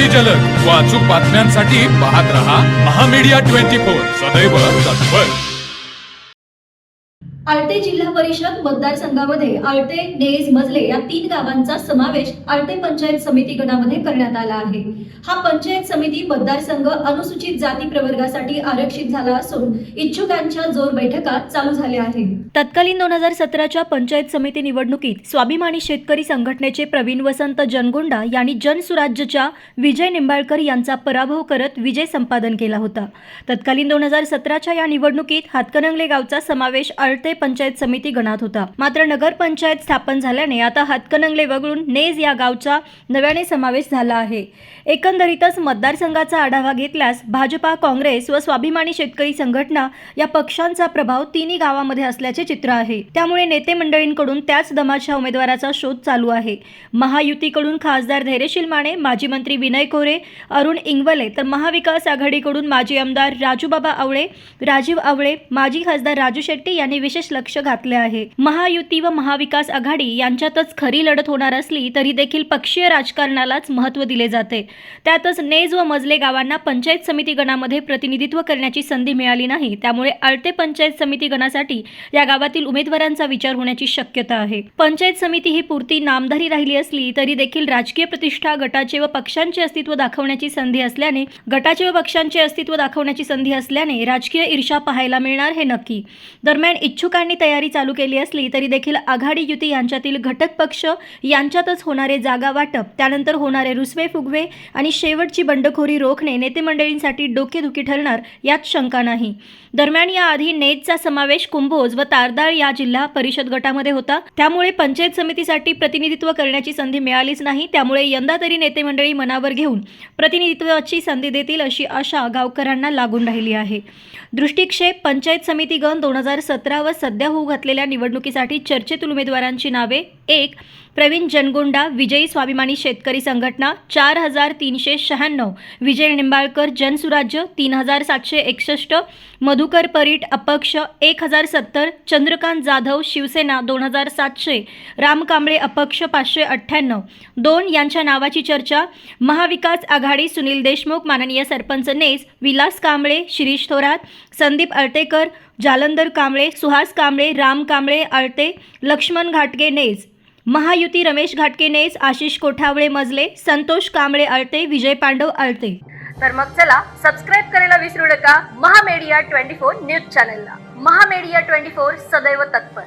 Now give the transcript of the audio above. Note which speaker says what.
Speaker 1: अति जलद. व अचूक बातम्यांसाठी पाहत रहा महामीडिया ट्वेंटी फोर. सदैव तत्पर.
Speaker 2: आळते जिल्हा परिषद मतदारसंघामध्ये आळते नेज मजले या तीन गावांचा समावेश आळते पंचायत समिती गणामध्ये करण्यात आला आहे. हा पंचायत समिती मतदारसंघ अनुसूचित जाती प्रवर्गासाठी आरक्षित झाला असून इच्छुकांच्या जोर बैठका चालू झाल्या आहेत तत्कालीन दोन हजार सतराच्या पंचायत समिती निवडणुकीत स्वाभिमानी शेतकरी संघटनेचे प्रवीण वसंत जनगोंडा यांनी जनसुराज्यच्या विजय निंबाळकर यांचा पराभव करत विजय संपादन केला होता. तत्कालीन दोन हजार सतराच्या या निवडणुकीत हातकणंगले गावचा समावेश आळते पंचायत समिती गणात होता. मात्र नगरपंचायत स्थापन झाल्याने आता हातकणंगले वगळून नेज या गावचा नव्याने समावेश झाला आहे. एकंदरीतच मतदारसंघाचा आढावा घेतल्यास भाजपा काँग्रेस व स्वाभिमानी शेतकरी संघटना या पक्षांचा प्रभाव तिन्ही गावामध्ये असल्याचे चित्र आहे. त्यामुळे नेते मंडळींकडून त्याच दमाच्या उमेदवाराचा शोध चालू आहे. महायुतीकडून खासदार धैर्यशील माने माजी मंत्री विनय कोरे अरुण इंगवले तर महाविकास आघाडीकडून माजी आमदार राजूबाबा आवळे राजीव आवळे माजी खासदार राजू शेट्टी यांनी विशेष लक्ष घातले आहे. महायुती व महाविकास आघाडी यांच्यातच खरी लढत होणार असली तरी देखील पक्षीय राजकारणालाच महत्त्व दिले जाते. त्यातच नेज व मजले गावांना पंचायत समिती गणामध्ये प्रतिनिधित्व करण्याची संधी मिळाली नाही. त्यामुळे आळते पंचायत समिती गणासाठी या गावातील उमेदवारांचा विचार होण्याची शक्यता आहे. पंचायत समिती ही पुरती नामधारी राहिली असली तरी देखील राजकीय प्रतिष्ठा गटाचे व पक्षांचे अस्तित्व दाखवण्याची संधी असल्याने गटाचे व पक्षांचे अस्तित्व दाखवण्याची संधी असल्याने राजकीय ईर्षा पाहायला मिळणार हे नक्की. दरम्यान इच्छुक इच्छुकांनी तयारी चालू केली असली तरी देखील आघाडी युती यांच्यातील घटक पक्ष यांच्यातच होणारे जागा वाटप त्यानंतर होणारे रुसवे फुगवे आणि शेवटची बंडखोरी रोखणे नेते मंडळींसाठी डोकेदुखी ठरणार यात शंका नाही. दरम्यान याआधी नेटचा समावेश कुंभोज व तारदाळ या जिल्हा परिषद गटामध्ये होता. त्यामुळे पंचायत समितीसाठी प्रतिनिधित्व करण्याची संधी मिळालीच नाही त्यामुळे यंदा तरी नेते मंडळी मनावर घेऊन प्रतिनिधित्वाची संधी देतील अशी आशा गावकऱ्यांना लागून राहिली आहे. दृष्टिक्षेप पंचायत समिती गण दोन हजार सतरा व सध्या होऊ घातलेल्या निवडणुकीसाठी चर्चेतील उमेदवारांची नावे. एक प्रवीण जनगोंडा विजयी स्वाभिमानी शेतकरी संघटना चार हजार तीनशे शहाण्णव. विजय निंबाळकर जनसुराज्य तीन हजार सातशे एकसष्ट. मधुकर परीट अपक्ष एक हजार सत्तर. चंद्रकांत जाधव शिवसेना दोन हजार सातशे. राम कांबळे अपक्ष पाचशे अठ्ठ्याण्णव. दोन यांच्या नावाची चर्चा. महाविकास आघाडी सुनील देशमुख माननीय सरपंच नेस विलास कांबळे शिरीष थोरात संदीप अळतेकर जालंधर कांबळे सुहास कांबळे राम कांबळे आळते लक्ष्मण घाटगे नेज. महायुती रमेश घाटके नेज आशिष कोठावळे मजले संतोष कांबळे आळते विजय पांडव आळते.
Speaker 3: तर मग चला सबस्क्राईब करायला विसरू नका. महामेडिया ट्वेंटी फोर न्यूज चॅनलला. महामेडिया ट्वेंटी फोर सदैव तत्पर.